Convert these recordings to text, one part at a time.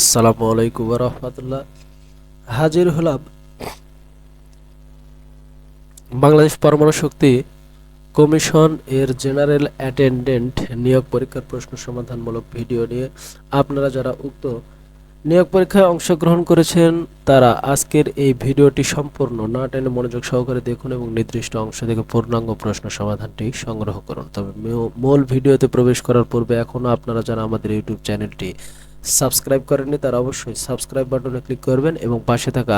আসসালামু আলাইকুম রহমতুল্লাহ। হাজির হলাম বাংলাদেশ পরমাণু শক্তি কমিশন এর জেনারেল অ্যাটেন্ডেন্ট নিয়োগ পরীক্ষার প্রশ্ন সমাধানমূলক ভিডিও নিয়ে আপনারা যারা উক্ত নিয়োগ পরীক্ষায় অংশগ্রহণ করেছেন, তারা আজকের এই ভিডিওটি সম্পূর্ণ না টেনে মনোযোগ সহকারে দেখুন এবং নির্দিষ্ট অংশ থেকে পূর্ণাঙ্গ প্রশ্ন সমাধানটি সংগ্রহ করুন। তবে মূল ভিডিওতে প্রবেশ করার পূর্বে এখনও আপনারা যারা আমাদের ইউটিউব চ্যানেলটি সাবস্ক্রাইব করেননি, তারা অবশ্যই সাবস্ক্রাইব বাটনে ক্লিক করবেন এবং পাশে থাকা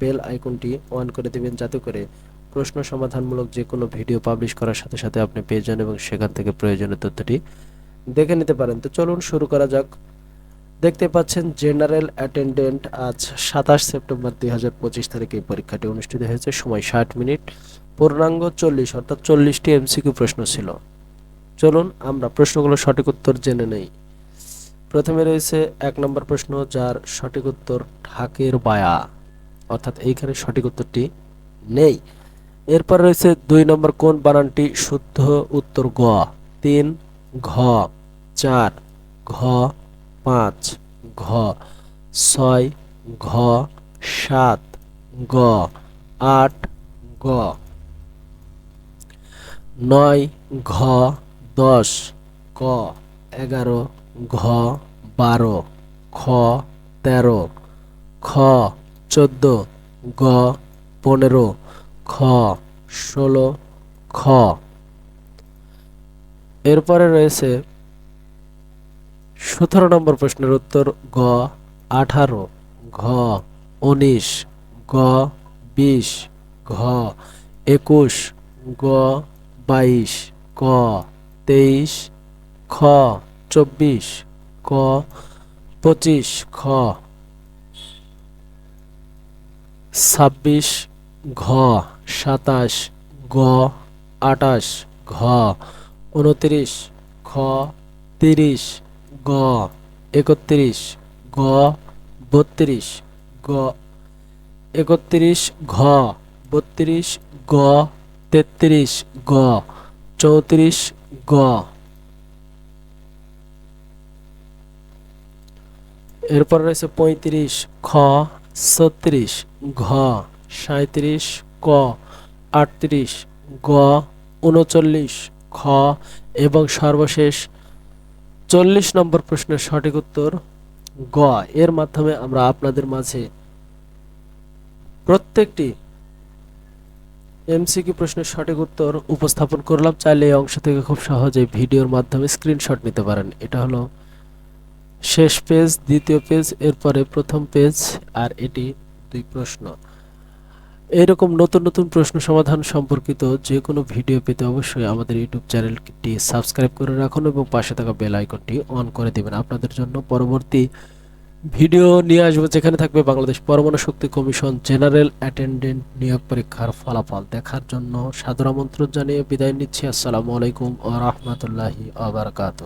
বেল আইকনটি অন করে দিবেন যাতে করে প্রশ্ন সমাধানমূলক যে কোনো ভিডিও পাবলিশ করার সাথে সাথে আপনি পেয়ে যান এবং সেখান থেকে প্রয়োজনীয় তথ্যটি দেখে নিতে পারেন। তো চলুন শুরু করা যাক। দেখতে পাচ্ছেন, জেনারেল অ্যাটেন্ডেন্ট আজ সাতাশ সেপ্টেম্বর দুই হাজার পঁচিশ তারিখে এই পরীক্ষাটি অনুষ্ঠিত হয়েছে। সময় ষাট মিনিট, পূর্ণাঙ্গ চল্লিশ, অর্থাৎ চল্লিশটি এমসিকিউ প্রশ্ন ছিল। চলুন আমরা প্রশ্নগুলো সঠিক উত্তর জেনে নেই। প্রথমে রয়েছে এক নম্বর প্রশ্ন, যার সঠিক উত্তর ঢাকের বায়া। অর্থাৎ এইখানে সঠিক উত্তরটি নেই। এরপর রয়েছে দুই নম্বর, কোন বানানটি শুদ্ধ উত্তর গ? তিন, ঘ, চার, ঘ, পাঁচ, ঘ, ছয়, ঘ, সাত, গ, আট, গ। নয়, ঘ, দশ, ক, এগারো ঘ, বারো, খ, তেরো, খ, চোদ্দ, গ, পনেরো, খ, ষোলো, খ। এরপরে রয়েছে সতেরো নম্বর প্রশ্নের উত্তর, গ, আঠারো, ঘ, উনিশ, গ, বিশ, ঘ, একুশ, গ, বাইশ, ক, তেইশ, খ। চব্বিশ, ক, পঁচিশ, খ। ছাব্বিশ, ঘ, সাতাশ, গ, আটাশ, ঘ। উনত্রিশ, খ, তিরিশ, গ, একত্রিশ, গ, বত্রিশ, গ, একত্রিশ, ঘ, বত্রিশ, গ, তেত্রিশ, গ, চৌত্রিশ, গ। এরপর রয়েছে পঁয়ত্রিশ, খ, ছত্রিশ, ঘ সাঁত্রিশ ক, আটত্রিশ, গ, উনচল্লিশ, খ এবং সর্বশেষ চল্লিশ নম্বর প্রশ্নের সঠিক উত্তর গ। এর মাধ্যমে আমরা আপনাদের মাঝে প্রত্যেকটি এমসিকিউ প্রশ্নের সঠিক উত্তর উপস্থাপন করলাম। চাইলে এই অংশ থেকে খুব সহজেই ভিডিওর মাধ্যমে স্ক্রিনশট নিতে পারেন। এটা হলো শেষ পেজ, দ্বিতীয় পেজ, এরপরে প্রথম পেজ আর এটি দুই প্রশ্ন। এইরকম নতুন নতুন প্রশ্ন সমাধান সম্পর্কিত যে কোনো ভিডিও পেতে অবশ্যই আমাদের ইউটিউব চ্যানেলটি সাবস্ক্রাইব করে রাখুন এবং পাশে থাকা বেল আইকনটি অন করে দেবেন। আপনাদের জন্য পরবর্তী ভিডিও নিয়ে আসব যেখানে থাকবে বাংলাদেশ পরমাণু শক্তি কমিশন জেনারেল অ্যাটেন্ডেন্ট নিয়োগ পরীক্ষার ফলাফল দেখার জন্য। সাদর আমন্ত্রণ জানিয়ে বিদায় নিচ্ছি। আসসালামু আলাইকুম ও রহমতুল্লাহি আবরকাত